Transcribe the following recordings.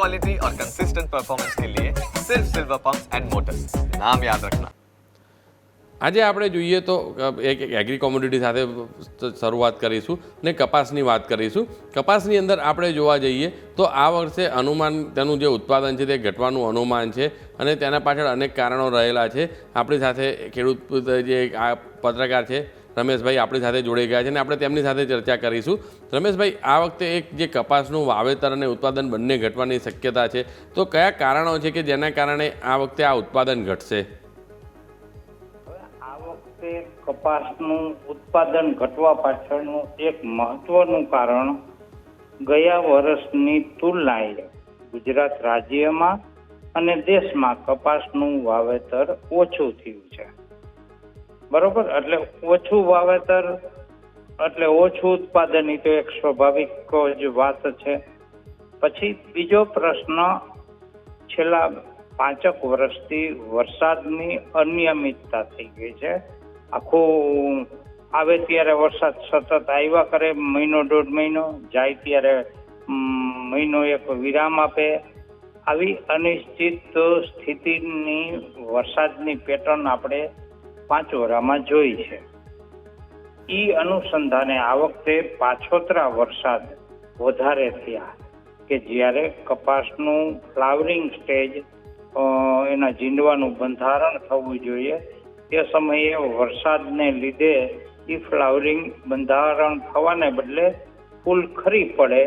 Quality और consistent performance के लिए सिर्फ सिल्वर पंप्स एंड मोटर्स नाम याद रखना આજે આપણે જોઈએ તો અ, એક એક એગ્રી કોમોડિટી સાથે સ- શરૂઆત કરીશું ને કપાસની વાત કરીશું કપાસની અંદર આપણે જોવા જઈએ તો આ વર્ષે અનુમાન તેનું જે ઉત્પાદન છે તે ઘટવાનું અનુમાન છે અને તેના પાછળ અનેક કારણો રહેલા છે આપણી સાથે ખેડૂત જે આ પત્રકાર છે રમેશભાઈ આપણી સાથે જોડાઈ ગયા છે અને આપણે તેમની સાથે ચર્ચા કરીશું. રમેશભાઈ, આ વખતે એક જે કપાસનું વાવેતર અને ઉત્પાદન બંને ઘટવાની શક્યતા છે, તો કયા કારણો છે કે જેના કારણે આ વખતે આ ઉત્પાદન ઘટશે? આ વખતે કપાસનું ઉત્પાદન ઘટવા પાછળનું એક મહત્વનું કારણ ગયા વર્ષની તુલનાએ ગુજરાત રાજ્યમાં અને દેશમાં કપાસનું વાવેતર ઓછું થયું છે. બરોબર? એટલે ઓછું વાવેતર, એટલે ઓછું ઉત્પાદન એ તો એક સ્વાભાવિક જ વાત છે. પછી બીજો પ્રશ્ન, છેલ્લા પાંચક વર્ષથી વરસાદની અનિયમિતતા થઈ ગઈ છે. આખું આવે ત્યારે વરસાદ સતત આવ્યા કરે, મહિનો દોઢ મહિનો, જાય ત્યારે મહિનો એક વિરામ આપે. આવી અનિશ્ચિત સ્થિતિની વરસાદની પેટર્ન આપણે પાંચ વરામાં જોઈ છે. ઈ અનુસંધાને આ વખતે પાછોતરા વરસાદ વધારે થયા કે જ્યારે કપાસનું ફ્લાવરિંગ સ્ટેજ એના જીંડવાનું બંધારણ થવું જોઈએ, તે સમયે વરસાદને લીધે ઈ ફ્લાવરિંગ બંધારણ થવાને બદલે ફૂલ ખરી પડે,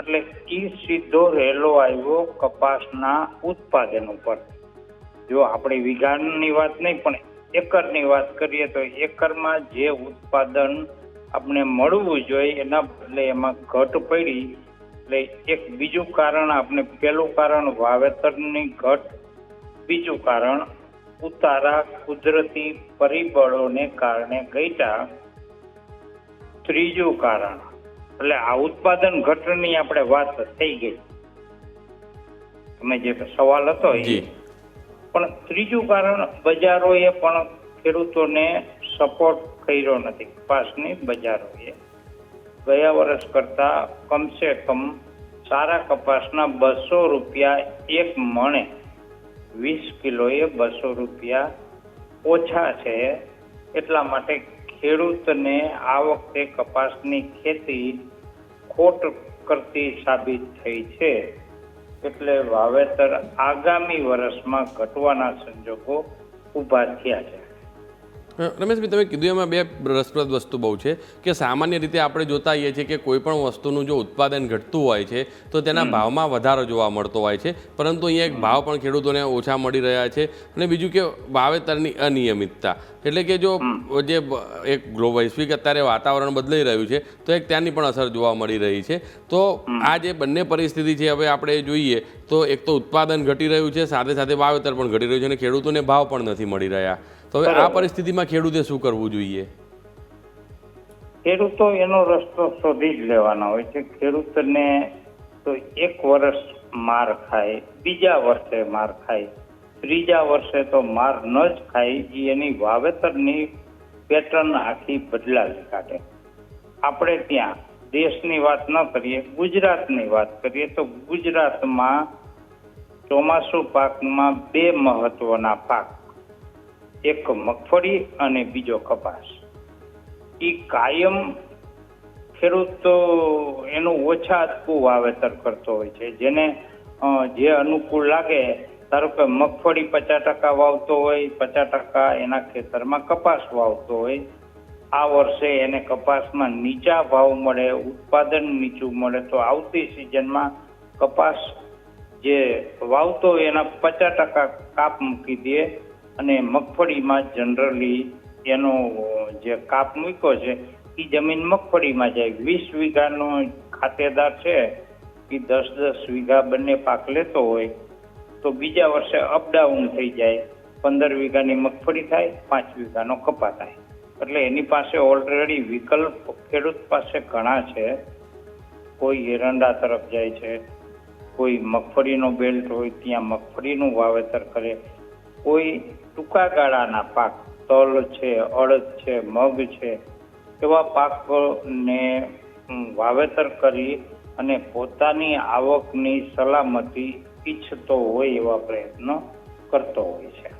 એટલે ઈ સીધો રેલો આવ્યો કપાસના ઉત્પાદન ઉપર. જો આપણે વીઘાની વાત નહીં, પણ એકરની વાત કરીએ તો એકરમાં જે ઉત્પાદન આપણે મળવું જોઈએ એના બદલે એમાં ઘટ પડી, એટલે એક બીજું કારણ આપણે પહેલું કારણ વાવેતરની ઘટ, બીજું કારણ ઉતારા કુદરતી પરિબળોને કારણે ઘટ્યા. ત્રીજું કારણ, એટલે આ ઉત્પાદન ઘટની આપણે વાત થઈ ગઈ. તમે જે સવાલ હતો એ પણ ત્રીજું કારણ, બજારોએ પણ ખેડૂતોને સપોર્ટ કર્યો નથી. કપાસની બજારોએ. ગયા વર્ષ કરતા કમસે કમ સારા કપાસના બસો રૂપિયા એક મણે વીસ કિલોએ બસો રૂપિયા ઓછા છે. એટલા માટે ખેડૂતને આ વખતે કપાસની ખેતી ખોટ કરતી સાબિત થઈ છે. એટલે વાવેતર આગામી વર્ષમાં ઘટવાના સંજોગો ઊભા થયા છે. રમેશભાઈ તમે કીધું એમાં બે રસપ્રદ વસ્તુ બહુ છે કે સામાન્ય રીતે આપણે જોતા હોઈએ છીએ કે કોઈ પણ વસ્તુનું જો ઉત્પાદન ઘટતું હોય છે તો તેના ભાવમાં વધારો જોવા મળતો હોય છે. પરંતુ અહીંયા એક ભાવ પણ ખેડૂતોને ઓછા મળી રહ્યા છે અને બીજું કે વાવેતરની અનિયમિતતા. એટલે કે જો જે એક વૈશ્વિક અત્યારે વાતાવરણ બદલાઈ રહ્યું છે તો એક ત્યાંની પણ અસર જોવા મળી રહી છે. તો આ જે બંને પરિસ્થિતિ છે હવે આપણે જોઈએ તો એક તો ઉત્પાદન ઘટી રહ્યું છે સાથે સાથે વાવેતર પણ ઘટી રહ્યું છે અને ખેડૂતોને ભાવ પણ નથી મળી રહ્યા. તો હવે આ પરિસ્થિતિમાં ખેડૂતે શું કરવું જોઈએ? ખેડૂતો એનો રસ્તો શોધી જ લેવાનો હોય છે. ખેડૂતને તો એક વર્ષ માર ખાય બીજા વર્ષે માર ખાય ત્રીજા વર્ષે તો માર ન જ ખાય એની વાવેતરની પેટર્ન આખી બદલાવી કાઢે. આપણે ત્યાં દેશની વાત ન કરીએ ગુજરાતની વાત કરીએ તો ગુજરાતમાં ચોમાસુ પાકમાં બે મહત્વના પાક એક મગફળી અને બીજો કપાસ. એ કાયમ ખેડૂત એનું ઓછા અટકું વાવેતર કરતો હોય છે. જેને જે અનુકૂળ લાગે, ધારો કે મગફળી પચાસ ટકા વાવતો હોય, પચાસ ટકા એના ખેતરમાં કપાસ વાવતો હોય, આ વર્ષે એને કપાસમાં નીચા ભાવ મળે, ઉત્પાદન નીચું મળે, તો આવતી સિઝનમાં કપાસ જે વાવતો હોય એના પચાસ ટકા કાપ મૂકી દે અને મગફળીમાં જનરલી એનો જે કાપ મૂક્યો છે એ જમીન મગફળીમાં જાય. વીસ વીઘાનો ખાતેદાર છે, એ દસ દસ વીઘા બંને પાક લેતો હોય, તો બીજા વર્ષે અપડાઉન થઈ જાય. પંદર વીઘાની મગફળી થાય, પાંચ વીઘાનો કપા થાય. એટલે એની પાસે ઓલરેડી વિકલ્પ ખેડૂત પાસે ઘણા છે. કોઈ એરંડા તરફ જાય છે, કોઈ મગફળીનો બેલ્ટ હોય, ત્યાં મગફળીનું વાવેતર કરે. કોઈ ટૂંકા ગાળાના પાક, તલ છે, અડદ છે, મગ છે, એવા પાકને વાવેતર કરી અને પોતાની આવકની સલામતી ઈચ્છતો હોય એવા પ્રયત્નો કરતો હોય છે.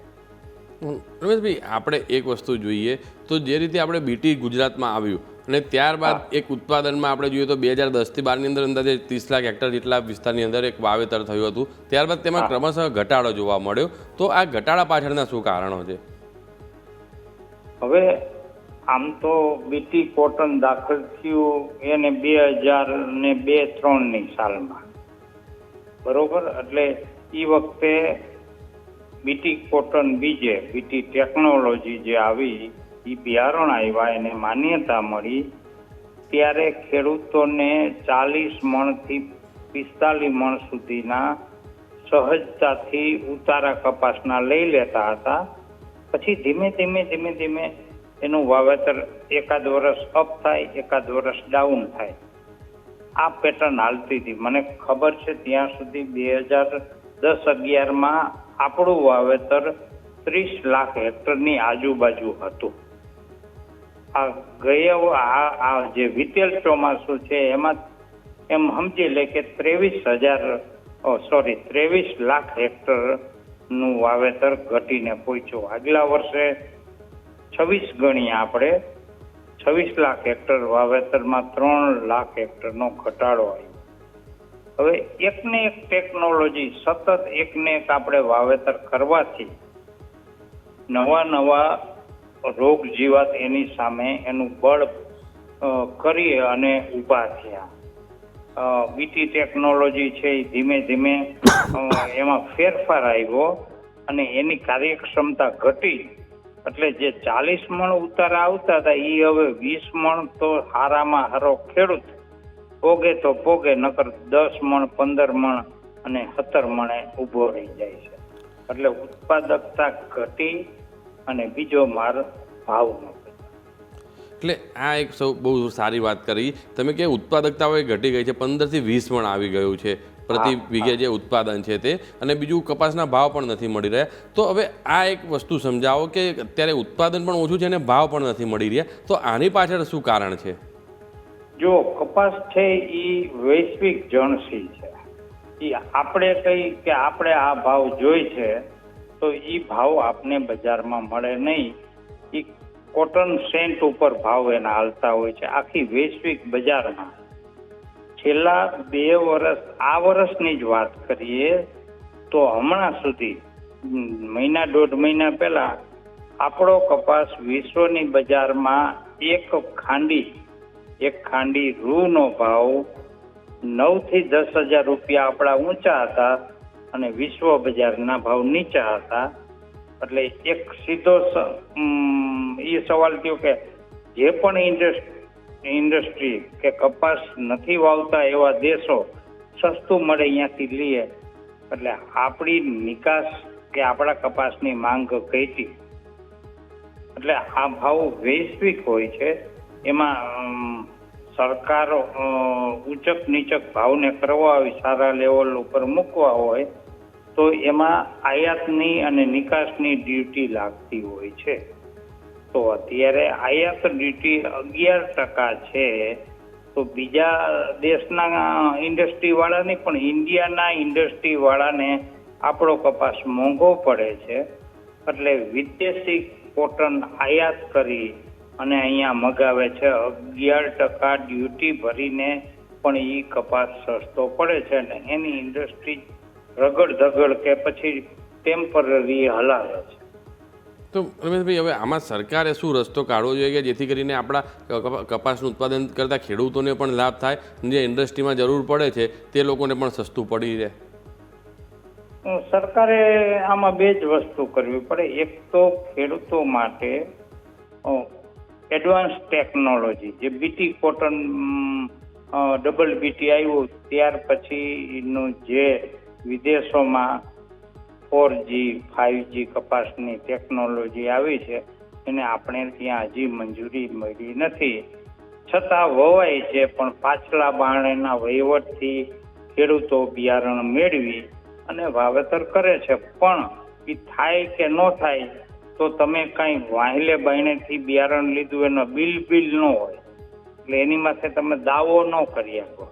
રમેશભાઈ, આપણે એક વસ્તુ જોઈએ તો જે રીતે આપણે બીટી ગુજરાતમાં આવ્યું અને ત્યારબાદ એક ઉત્પાદનમાં આપણે જોઈએ તો બે હજાર દસથી બારની અંદર અંદાજે ત્રીસ લાખ હેક્ટર જેટલા વિસ્તારની અંદર એક વાવેતર થયું હતું. ત્યારબાદ તેમાં ક્રમશઃ ઘટાડો જોવા મળ્યો. તો આ ઘટાડા પાછળના શું કારણો છે? હવે આમ તો બીટી કોટન દાખલ થયું એને બે હજાર ને બે ત્રણની સાલમાં. બરોબર? એટલે એ વખતે બીટી કોટન બીજે બીટી ટેકનોલોજી જે આવી એ બિયારણ આવ્યા, એને માન્યતા મળી. ત્યારે ખેડૂતોને ચાલીસ મણથી પિસ્તાલીસ મણ સુધીના સહજતાથી ઉતારા કપાસના લઈ લેતા હતા. પછી ધીમે ધીમે ધીમે ધીમે એનું વાવેતર એકાદ વર્ષ અપ થાય, એકાદ વર્ષ ડાઉન થાય. આ પેટર્ન હાલતી હતી. મને ખબર છે ત્યાં સુધી બે હજાર દસ અગિયારમાં આપણું વાવેતર ત્રીસ લાખ હેક્ટરની આજુબાજુ હતું. આ ગયા આ જે વિતેલ ચોમાસું છે, એમાં એમ સમજી લે કે ત્રેવીસ હજાર સોરી ત્રેવીસ લાખ હેક્ટરનું વાવેતર ઘટીને પહોંચ્યું આગલા વર્ષે છવ્વીસ ગણી આપણે, છવ્વીસ લાખ હેક્ટર વાવેતરમાં ત્રણ લાખ હેક્ટરનો ઘટાડો આવ્યો. હવે એકને એક ટેકનોલોજી, સતત એકને એક આપણે વાવેતર કરવાથી નવા નવા રોગ જીવાત એની સામે એનું બળ કરી અને ઊભા થયા. બીટી ટેકનોલોજી છે એ ધીમે ધીમે એમાં ફેરફાર આવ્યો અને એની કાર્યક્ષમતા ઘટી. એટલે જે ચાલીસ મણ ઉતારા આવતા હતા એ હવે વીસ મણ તો હારામાં હારો ખેડૂત. પોગે તો પોગે, નકર દસ મણ, પંદર મણ અને સત્તર મણે ઊભો રહી જાય છે. એટલે ઉત્પાદકતા ઘટી અને બીજો માર ભાવનો એટલે આ એક સૌ બહુ સારી વાત કરી. તમે કે ઉત્પાદકતા હવે ઘટી ગઈ છે પંદરથી વીસ પણ આવી ગયું છે પ્રતિ વીઘે જે ઉત્પાદન છે તે અને બીજું કપાસના ભાવ પણ નથી મળી રહ્યા. તો હવે આ એક વસ્તુ સમજાવો કે અત્યારે ઉત્પાદન પણ ઓછું છે અને ભાવ પણ નથી મળી રહ્યા. તો આની પાછળ શું કારણ છે? જો કપાસ છે એ વૈશ્વિક જણસી છે. એ આપણે કઈ કે આપણે આ ભાવ જોઈ છે તો એ ભાવ આપને બજારમાં મળે નહીં. એ કોટન સેન્ટ ઉપર ભાવ એના હાલતા હોય છે. આખી વૈશ્વિક બજારમાં. છેલ્લા બે વર્ષ આ વર્ષની જ વાત કરીએ, તો હમણાં સુધી મહિના દોઢ મહિના પહેલા, આપણો કપાસ વિશ્વની બજારમાં એક ખાંડી એક ખાંડી રૂનો ભાવ નવથી દસ હજાર રૂપિયા આપણા ઊંચા હતા. અને વિશ્વ બજારના ભાવ નીચા હતા. એટલે એક સીધો એ સવાલ થયો કે જે પણ ઇન્ડસ્ટ્રી ઇન્ડસ્ટ્રી કે કપાસ નથી વાવતા એવા દેશો સસ્તું મળે અહીંયાથી લઈએ. એટલે આપણી નિકાસ કે આપણા કપાસની માંગ ઘટી. એટલે આ ભાવ વૈશ્વિક હોય છે. એમાં સરકારો ઊંચક નીચક ભાવને કરવા હોય સારા લેવલ ઉપર મૂકવા હોય, તો એમાં આયાતની અને નિકાસની ડ્યુટી લાગતી હોય છે. તો અત્યારે આયાત ડ્યુટી અગિયાર ટકા છે, તો બીજા દેશના ઇન્ડસ્ટ્રી વાળાની પણ ઇન્ડિયાના ઇન્ડસ્ટ્રી વાળાને આપણો કપાસ મોંઘો પડે છે. એટલે વિદેશી કોટન આયાત કરી અને અહીંયા મગાવે છે. અગિયાર ટકા ડ્યુટી ભરીને પણ એ કપાસ સસ્તો પડે છે ને એની ઇન્ડસ્ટ્રી રગડ ધગડ કે પછી ટેમ્પરરી હલાવે છે. તો રમેશભાઈ હવે આમાં સરકારે શું રસ્તો કાઢવો જોઈએ કે જેથી કરીને આપણા કપાસનું ઉત્પાદન કરતા ખેડૂતોને પણ લાભ થાય જે ઇન્ડસ્ટ્રીમાં જરૂર પડે છે તે લોકોને પણ સસ્તું પડી રહે? સરકારે આમાં બે જ વસ્તુ કરવી પડે. એક તો ખેડૂતો માટે એડવાન્સ ટેકનોલોજી, જે બીટી કોટન ડબલ બીટી આવ્યું ત્યાર પછીનું જે વિદેશોમાં ફોર જી ફાઇવ જી કપાસની ટેકનોલોજી આવી છે, એને આપણે ત્યાં હજી મંજૂરી મળી નથી. છતાં વવાય છે, પણ પાછલા બાણેના વહીવટથી ખેડૂતો બિયારણ મેળવી અને વાવેતર કરે છે. પણ એ થાય કે ન થાય તો તમે કાંઈ વાहिले બાયણેથી બિયારણ લીધું એનો બિલ બિલ ન હોય. એટલે એની માથે તમે દાવો ન કરી શકો.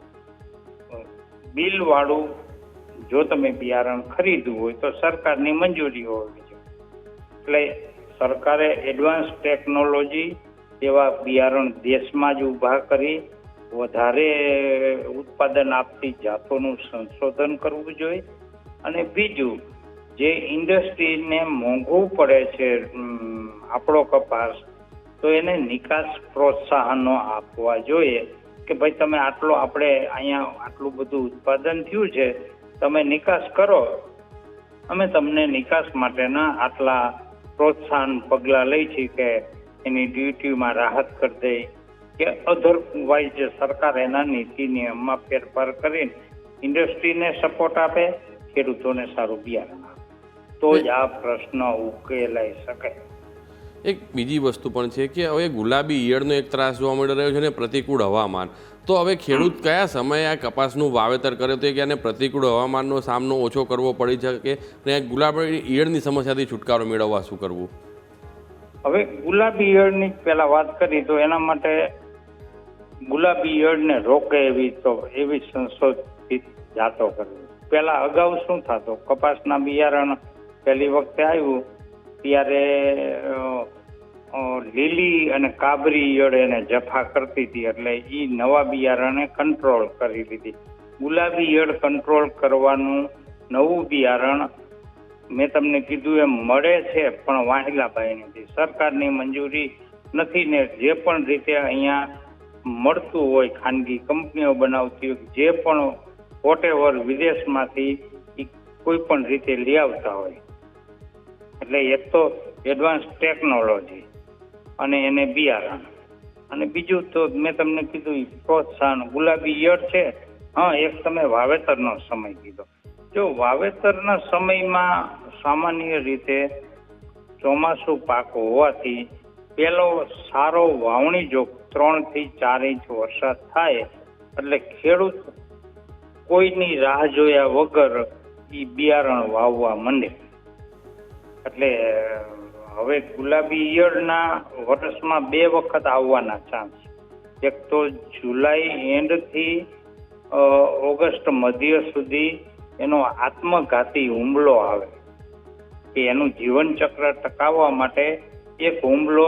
બિલ વાળું જો તમે બિયારણ ખરીદવું હોય તો સરકારની મંજૂરી હોવી જોઈએ. એટલે સરકારે એડવાન્સ ટેકનોલોજી એવા બિયારણ દેશમાં જ ઊભા કરી વધારે ઉત્પાદન આપતી જાતોનું સંશોધન કરવું જોઈએ. અને બીજું જે ઇન્ડસ્ટ્રીને મોંઘું પડે છે આપણો કપાસ, તો એને નિકાસ પ્રોત્સાહનો આપવા જોઈએ કે ભાઈ તમે આટલો આપણે અહીંયા આટલું બધું ઉત્પાદન થયું છે, તમે નિકાસ કરો. અમે તમને નિકાસ માટેના આટલા પ્રોત્સાહન પગલાં લઈ છીએ કે એની ડ્યુટીમાં રાહત કરી દે કે અધરવાઇઝ સરકાર એના નીતિ નિયમમાં ફેરફાર કરીને ઇન્ડસ્ટ્રીને સપોર્ટ આપે, ખેડૂતોને સારું બિયારણ આપે. તો જ આ પ્રશ્ન ઉકેલાઈ શકે. એક બીજી વસ્તુ પણ છે કે હવે ગુલાબી ઈયળનો એક ત્રાસ જોવા મળી રહ્યો છે ને પ્રતિકૂળ હવામાન. તો હવે ખેડૂત કયા સમયે આ કપાસનું વાવેતર કરે તો કે આને પ્રતિકૂળ હવામાનનો સામનો ઓછો કરવો પડી શકે અને ગુલાબી ઈયળની સમસ્યાથી છુટકારો મેળવવા શું કરવું? હવે ગુલાબી ઈયળની પહેલા વાત કરી તો એના માટે ગુલાબી ઈયળને રોકે એવી તો એવી સંશોધિત જાતો કરવી. પહેલા અગાઉ શું થતો? કપાસના બિયારણ પહેલી વખતે આવ્યું, ત્યારે લીલી અને કાબરી ઈયળ એને જફા કરતી હતી, એટલે એ નવા બિયારણે કંટ્રોલ કરી લીધી. ગુલાબી ઈયળ કંટ્રોલ કરવાનું નવું બિયારણ મેં તમને કીધું એમ મળે છે, પણ વાહિલાભાઈ નથી સરકારની મંજૂરી નથી ને જે પણ રીતે અહીંયા મળતું હોય, ખાનગી કંપનીઓ બનાવતી હોય, જે પણ વોટેવર વિદેશમાંથી કોઈ પણ રીતે લઈ આવતા હોય. એટલે એક તો એડવાન્સ ટેકનોલોજી અને એને બિયારણ. અને બીજું તો મેં તમને કીધું પ્રોત્સાહન. ગુલાબી ઈયળ છે. હા, એક તમે વાવેતરનો સમય કીધો. જો વાવેતરના સમયમાં સામાન્ય રીતે ચોમાસું પાક હોવાથી પેલો સારો વાવણી જો ત્રણથી ચાર ઇંચ વરસાદ થાય, એટલે ખેડૂત કોઈની રાહ જોયા વગર એ બિયારણ વાવવા માંડે. એટલે, હવે ગુલાબી ઈયળના વર્ષમાં બે વખત આવવાના ચાન્સ એક તો જુલાઈ એન્ડથી ઓગસ્ટ મધ્ય સુધી એનો આત્મઘાતી હુમલો આવે. કે એનું જીવનચક્ર ટકાવવા માટે એક હુમલો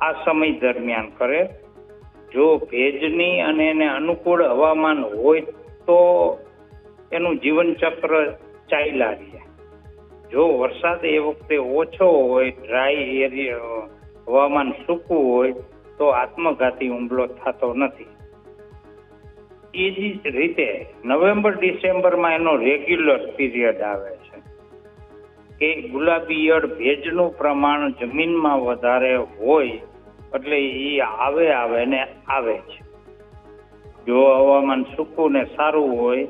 આ સમય દરમિયાન કરે. જો ભેજની અને એને અનુકૂળ હવામાન હોય તો એનું જીવનચક્ર ચાલ્યા રહે. જો વરસાદ એ વખતે ઓછો હોય ડ્રાય એરિયા હવામાન સૂકું હોય, તો આત્મઘાતી હુમલો થતો નથી. એ જ રીતે નવેમ્બર, ડિસેમ્બરમાં એનો રેગ્યુલર પીરિયડ આવે છે કે ગુલાબી ઈયળ ભેજનું પ્રમાણ જમીનમાં વધારે હોય, એટલે એ આવે આવે ને આવે છે. જો હવામાન સૂકું ને સારું હોય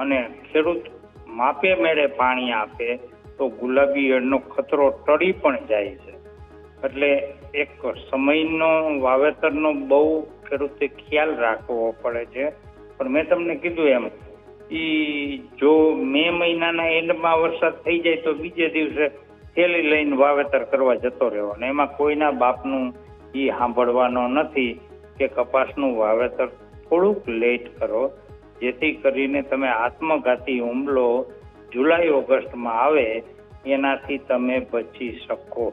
અને ખેડૂત માપે મેળે પાણી આપે, તો ગુલાબી ઈયળનો ખતરો ટળી પણ જાય છે. એટલે એક સમયનો વાવેતરનો બહુ ખેડૂતે ખ્યાલ રાખવો પડે છે. પણ મેં તમને કીધું એમ એ જો મે મહિનાના એન્ડમાં વરસાદ થઈ જાય તો બીજે દિવસે થેલી લઈને વાવેતર કરવા જતો રહ્યો. અને એમાં કોઈના બાપનું એ સાંભળવાનો નથી કે કપાસનું વાવેતર થોડુંક લેટ કરો. જેથી કરીને તમે આત્મઘાતી હુમલો જુલાઈ ઓગસ્ટમાં આવે એનાથી તમે બચી શકો.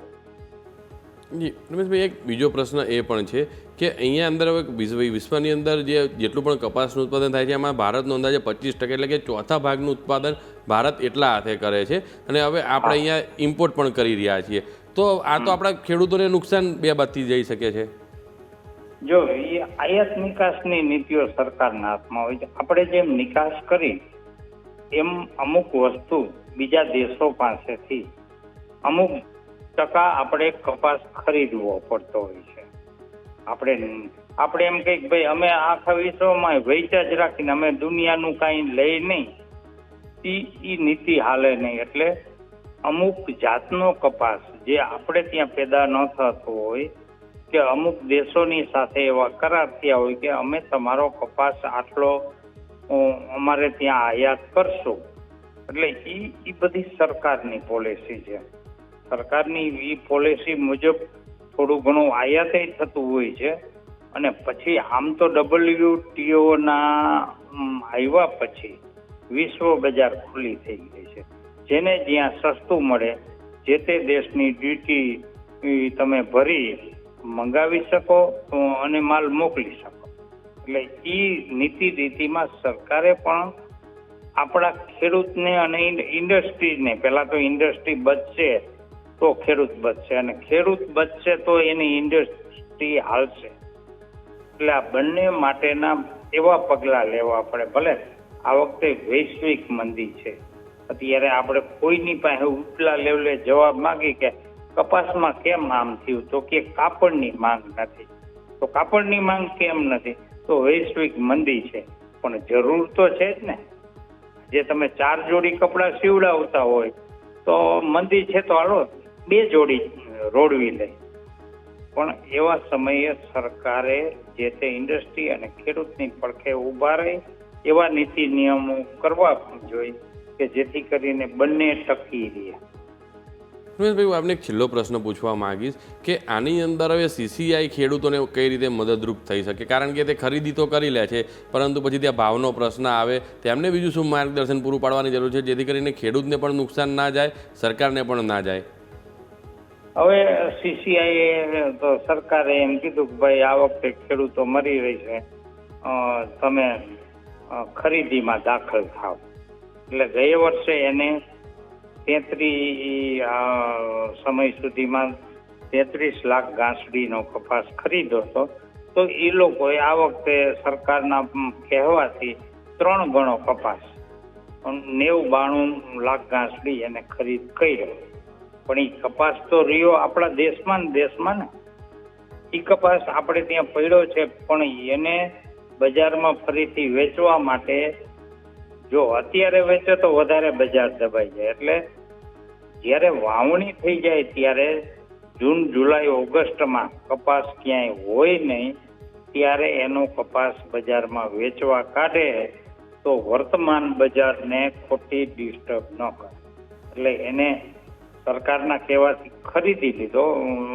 જી રમેશભાઈ એક બીજો પ્રશ્ન એ પણ છે કે અહીંયા અંદર હવે વિશ્વની અંદર જે જેટલું પણ કપાસનું ઉત્પાદન થાય છે એમાં ભારતનું અંદાજે પચીસ ટકા એટલે કે ચોથા ભાગનું ઉત્પાદન ભારત એટલા હાથે કરે છે અને હવે આપણે અહીંયા ઇમ્પોર્ટ પણ કરી રહ્યા છીએ. તો આ તો આપણા ખેડૂતોને નુકસાન બે બાદથી જઈ શકે છે. જો એ આયાત નિકાસની નીતિઓ સરકારના હાથમાં હોય છે, આપણે જેમ નિકાસ કરી, એમ અમુક વસ્તુ બીજા દેશો પાસેથી અમુક ટકા આપણે કપાસ ખરીદવો પડતો હોય છે. આપણે આપણે એમ કહીએ ભાઈ અમે આખા વિશ્વમાં વેચ્યા જ રાખીને અમે દુનિયાનું કાંઈ લઈ નહીં. એ નીતિ હાલે નહીં. એટલે અમુક જાતનો કપાસ જે આપણે ત્યાં પેદા ન થતો હોય કે અમુક દેશોની સાથે એવા કરાર થયા હોય કે અમે તમારો કપાસ આટલો અમારે ત્યાં આયાત કરશું. એટલે એ એ બધી સરકારની પોલિસી છે. સરકારની એ પોલિસી મુજબ થોડું ઘણું આયાત થતું હોય છે. અને પછી આમ તો ડબલ્યુટીઓના આવ્યા પછી વિશ્વ બજાર ખુલ્લી થઈ ગઈ છે. જેને જ્યાં સસ્તું મળે, જે તે દેશની ડ્યુટી તમે ભરી મંગાવી શકો અને માલ મોકલી શકો. એટલે એ નીતિ રીતિમાં સરકારે પણ આપણા ખેડૂતને અને ઇન્ડ- ઇન્ડસ્ટ્રીને, પહેલાં તો ઇન્ડસ્ટ્રી બચશે, તો ખેડૂત બચશે, અને ખેડૂત બચશે તો એની ઇન્ડસ્ટ્રી હાલશે. એટલે આ બંને માટેના એવા પગલાં લેવા પડે. ભલે આ વખતે વૈશ્વિક મંદી છે. અત્યારે આપણે કોઈની પાસે ઉપલા લેવલે જવાબ માગી કે કપાસમાં કેમ આમ થયું? તો કે કાપડની માંગ નથી. તો કાપડની માંગ કેમ નથી? તો વૈશ્વિક મંદી છે. પણ જરૂર તો છે જ ને. જે તમે ચાર જોડી કપડાં સીવડાવતા હોય, તો મંદી છે તો હાલો, બે જોડી રોડવી લે. પણ એવા સમયે સરકારે જે તે ઇન્ડસ્ટ્રી અને ખેડૂતની પડખે ઊભા રહે, એવા નીતિ નિયમો કરવા જોઈએ કે જેથી કરીને બંને ટકી રહે. રમેશભાઈ હું આપને એક છેલ્લો પ્રશ્ન પૂછવા માંગીશ કે આની અંદર હવે સીસીઆઈ ખેડૂતોને કઈ રીતે મદદરૂપ થઈ શકે? કારણ કે તે ખરીદી તો કરી લે છે, પરંતુ પછી ત્યાં ભાવનો પ્રશ્ન આવે તેમને બીજું શું માર્ગદર્શન પૂરું પાડવાની જરૂર છે, જેથી કરીને ખેડૂતને પણ નુકસાન ના જાય, સરકારને પણ ના જાય? હવે સીસીઆઈ તો સરકારે એમ કીધું કે ભાઈ, આ વખતે ખેડૂતો મરી રહી છે. તમે ખરીદીમાં દાખલ થાવ. એટલે ગયે વર્ષે એને તેત્રીસ સમય સુધીમાં તેત્રીસ લાખ ઘાસડીનો કપાસ ખરીદ્યો હતો. તો એ લોકોએ આ વખતે સરકારના કહેવાથી ત્રણ ગણો કપાસ નેવું બાણું લાખ ઘાસડી એને ખરીદ કર્યો. પણ એ કપાસ તો રહ્યો આપણા દેશમાં ને દેશમાં ને. એ કપાસ આપણે ત્યાં પડ્યો છે, પણ એને બજારમાં ફરીથી વેચવા માટે જો અત્યારે વેચે તો વધારે બજાર દબાઈ જાય. એટલે જ્યારે વાવણી થઈ જાય ત્યારે જૂન, જુલાઈ, ઓગસ્ટમાં કપાસ ક્યાંય હોય નહીં, ત્યારે એનો કપાસ બજારમાં વેચવા કાઢે તો વર્તમાન બજારને ખોટી ડિસ્ટર્બ ન કરે. એટલે એને સરકારના કહેવાથી ખરીદી લીધો.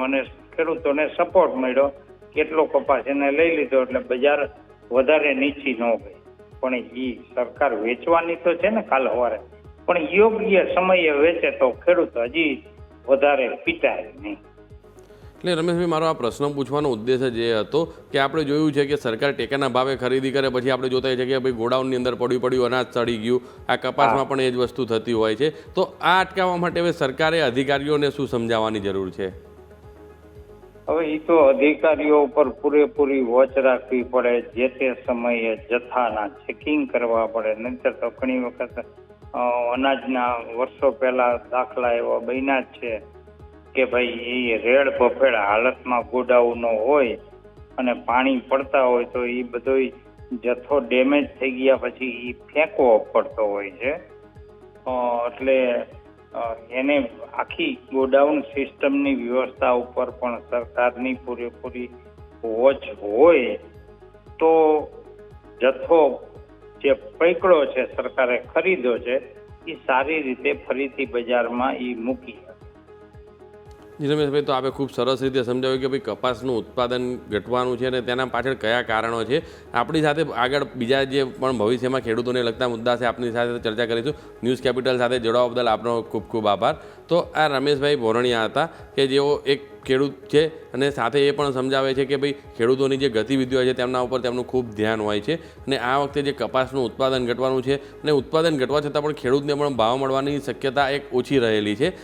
અને ખેડૂતોને સપોર્ટ મળ્યો. કેટલો કપાસ એને લઈ લીધો. એટલે બજાર વધારે નીચી ન ગઈ. પણ એ સરકાર વેચવાની તો છે ને કાલ સવારે. પણ યોગ્ય સમયે વેચે તો ખેડૂત હજી વધારે પીટાય નહીં. એટલે રમેશભાઈ મારો આ પ્રશ્ન પૂછવાનો ઉદ્દેશ જ એ હતો કે આપણે જોયું છે કે સરકાર ટેકાના ભાવે ખરીદી કરે પછી આપણે જોતા છીએ કે ભાઈ ગોડાઉનની અંદર પડ્યું પડ્યું અનાજ ચડી ગયું આ કપાસમાં પણ એ જ વસ્તુ થતી હોય છે. તો આ અટકાવવા માટે હવે સરકારે અધિકારીઓને શું સમજાવવાની જરૂર છે? હવે એ તો અધિકારીઓ ઉપર પૂરેપૂરી વોચ રાખવી પડે, જે તે સમયે જથ્થાના ચેકિંગ કરવા પડે. નહીંતર તો ઘણી વખત અનાજના વર્ષો પહેલા દાખલા એવા બન્યા જ છે કે ભાઈ એ રેડ બફેડ હાલતમાં ગોડાઉનો હોય અને પાણી પડતા હોય તો એ બધો જથ્થો ડેમેજ થઈ ગયા પછી એ ફેંકવો પડતો હોય છે. એટલે એને આખી ગોડાઉન સિસ્ટમની વ્યવસ્થા ઉપર પણ સરકારની પૂરેપૂરી વોચ હોય તો જથ્થો જે પૈકડો છે સરકારે ખરીદ્યો છે, એ સારી રીતે ફરીથી બજારમાં એ મૂકી જી તો આપણે ખૂબ સરસ રીતે સમજાવ્યું કે ભાઈ કપાસનું ઉત્પાદન ઘટવાનું છે અને તેના પાછળ કયા કારણો છે. આપણી સાથે આગળ બીજા જે પણ ભવિષ્યમાં ખેડૂતોને લગતા મુદ્દા છે, આપની સાથે ચર્ચા કરીશું. ન્યૂઝ કેપિટલ સાથે જોડાવા બદલ આપનો ખૂબ ખૂબ આભાર. તો આ રમેશભાઈ ભોરણિયા હતા કે જેઓ એક ખેડૂત છે અને સાથે એ પણ સમજાવે છે કે ભાઈ ખેડૂતોની જે ગતિવિધિઓ છે તેમના ઉપર તેમનું ખૂબ ધ્યાન હોય છે અને આ વખતે જે કપાસનું ઉત્પાદન ઘટવાનું છે અને ઉત્પાદન ઘટવા છતાં પણ ખેડૂતને પણ ભાવ મળવાની શક્યતા એક ઓછી રહેલી છે.